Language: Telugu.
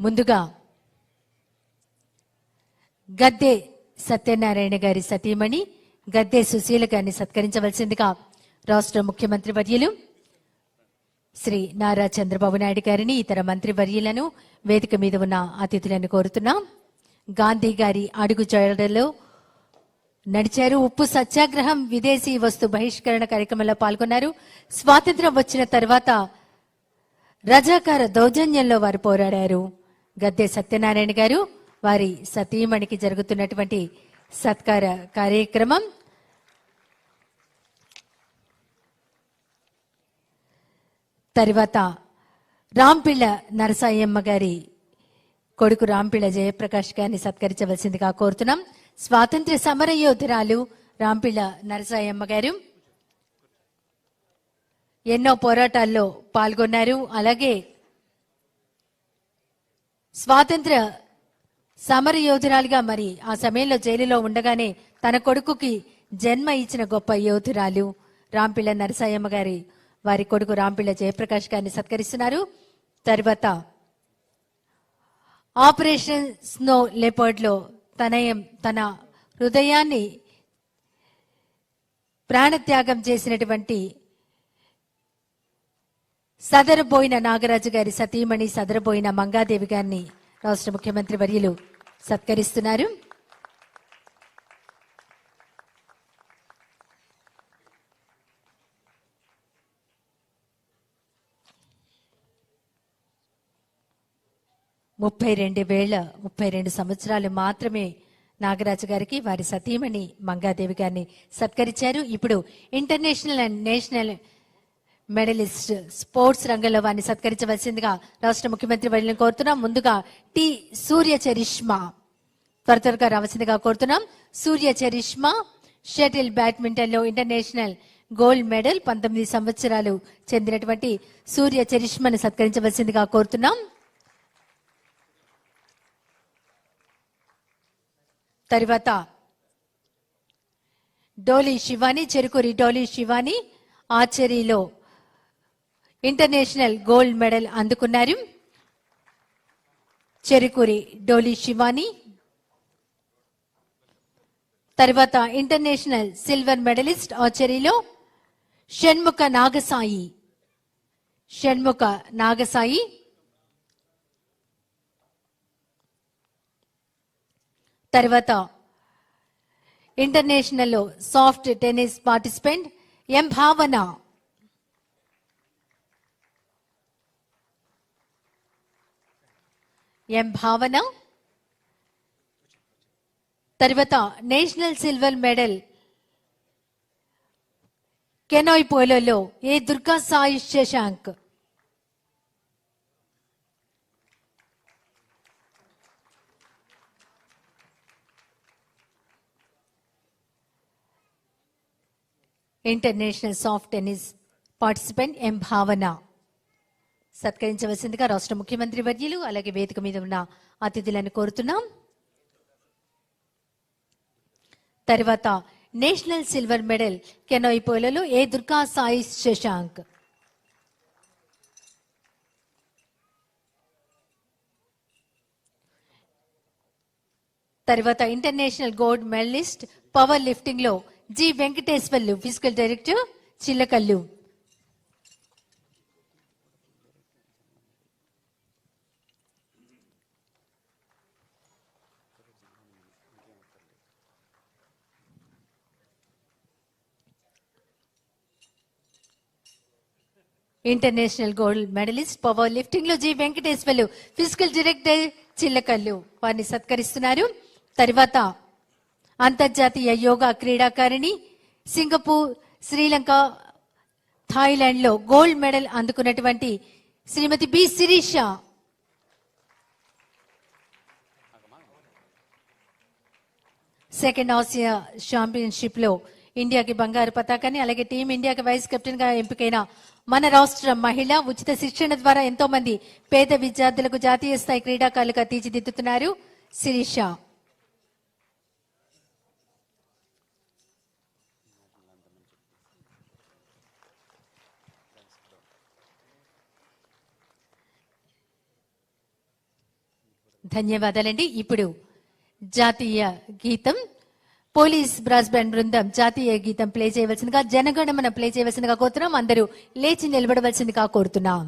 ముందుగా గద్దె సత్యనారాయణ గారి సతీమణి గద్దె సుశీల గారిని సత్కరించవలసిందిగా రాష్ట్ర ముఖ్యమంత్రి వర్యులు శ్రీ నారా చంద్రబాబు నాయుడు గారిని ఇతర మంత్రి వర్యులను వేదిక మీద ఉన్న అతిథులను కోరుతున్నాం. గాంధీ గారి అడుగు జాడలో నడిచారు. ఉప్పు సత్యాగ్రహం విదేశీ వస్తు బహిష్కరణ కార్యక్రమంలో పాల్గొన్నారు. స్వాతంత్రం వచ్చిన తర్వాత రజాకార దౌర్జన్యంలో వారు పోరాడారు. గద్దె సత్యనారాయణ గారు వారి సతీమణికి జరుగుతున్నటువంటి సత్కార కార్యక్రమం. తర్వాత రాంపిళ్ళ నరసాయమ్మ గారి కొడుకు రాంపిళ్ళ జయప్రకాష్ గారిని సత్కరించవలసిందిగా కోరుతున్నాం. స్వాతంత్ర సమర యోధురాలు రాంపిళ్ళ నరసాయమ్మ గారు ఎన్నో పోరాటాల్లో పాల్గొన్నారు. అలాగే స్వాతంత్ర సమర యోధురాలుగా మరి ఆ సమయంలో జైలులో ఉండగానే తన కొడుకుకి జన్మ ఇచ్చిన గొప్ప యోధురాలు రాంపిళ్ళ నరసాయమ్మ గారి వారి కొడుకు రాంపిళ్ళ జయప్రకాష్ గారిని సత్కరిస్తున్నారు. తర్వాత ఆపరేషన్ స్నో లెపర్డ్లో తనయం తన హృదయాన్ని ప్రాణత్యాగం చేసినటువంటి సదరబోయిన నాగరాజు గారి సతీమణి సదరబోయిన మంగాదేవి గారిని రాష్ట్ర ముఖ్యమంత్రి వర్యులు సత్కరిస్తున్నారు. ముప్పై రెండు వేల ముప్పై రెండు సంవత్సరాలు మాత్రమే నాగరాజు గారికి వారి సతీమణి మంగాదేవి గారిని సత్కరించారు. ఇప్పుడు international and national medalist sports రంగంలో వారిని సత్కరించవలసిందిగా రాష్ట్ర ముఖ్యమంత్రి వారిని కోరుతున్నాం. ముందుగా టి సూర్య చరిష్మా. త్వర త్వరగా రావాల్సిందిగా కోరుతున్నాం. సూర్య చరిష్మా షటిల్ బ్యాడ్మింటన్లో ఇంటర్నేషనల్ గోల్డ్ మెడల్ పంతొమ్మిది సంవత్సరాలు చెందినటువంటి సూర్య చరిష్మాను సత్కరించవలసిందిగా కోరుతున్నాం. తర్వాత డోలీ శివాని చెరుకూరి డోలీ శివాని ఆర్చరీలో ఇంటర్నేషనల్ గోల్డ్ మెడల్ అందుకున్నారు. చెరుకూరి డోలీ శివాని. తర్వాత ఇంటర్నేషనల్ సిల్వర్ మెడలిస్ట్ ఆర్చరీలో షణ్ముఖ నాగసాయి. షణ్ముఖ నాగసాయి. తర్వాత ఇంటర్నేషనల్లో soft tennis participant M Bhavana. M Bhavana? తర్వాత national silver medal. Canoe పోలోలో A Durga Sai Shashank? International soft tennis participant M Bhavana? సత్కరించవలసిందిగా రాష్ట్ర ముఖ్యమంత్రి వర్యులు అలాగే వేదిక మీద ఉన్న అతిథులను కోరుతున్నాం. తర్వాత నేషనల్ సిల్వర్ మెడల్ కెనోయి పోలలో ఏ దుర్గా సాయి శశాంక్. తర్వాత international gold medalist power లిఫ్టింగ్లో G Venkateswarlu physical director Chillakallu. International gold medalist power లిఫ్టింగ్లో G. Venkateswarlu physical director Chillakallu వారిని సత్కరిస్తున్నారు. తర్వాత అంతర్జాతీయ యోగా క్రీడాకారిణి సింగపూర్ శ్రీలంక థాయిలాండ్లో gold medal అందుకున్నటువంటి Shrimati B. Sirisha. Second Asia ఛాంపియన్షిప్లో ఇండియాకి బంగారు పతాకాన్ని అలాగే టీం ఇండియాకి వైస్ కెప్టెన్గా ఎంపికైన మన రాష్ట్ర మహిళ ఉచిత శిక్షణ ద్వారా ఎంతో మంది పేద విద్యార్థులకు జాతీయ స్థాయి క్రీడాకారులుగా తీర్చిదిద్దుతున్నారు. శిరీష. ధన్యవాదాలండి. ఇప్పుడు జాతీయ గీతం పోలీస్ బ్రాస్ బ్యాండ్ బృందం జాతీయ గీతం ప్లే చేయవలసిందిగా జనగణమన ప్లే చేయవలసిందిగా కోరుతున్నాం. అందరూ లేచి నిలబడవలసిందిగా కోరుతున్నాం.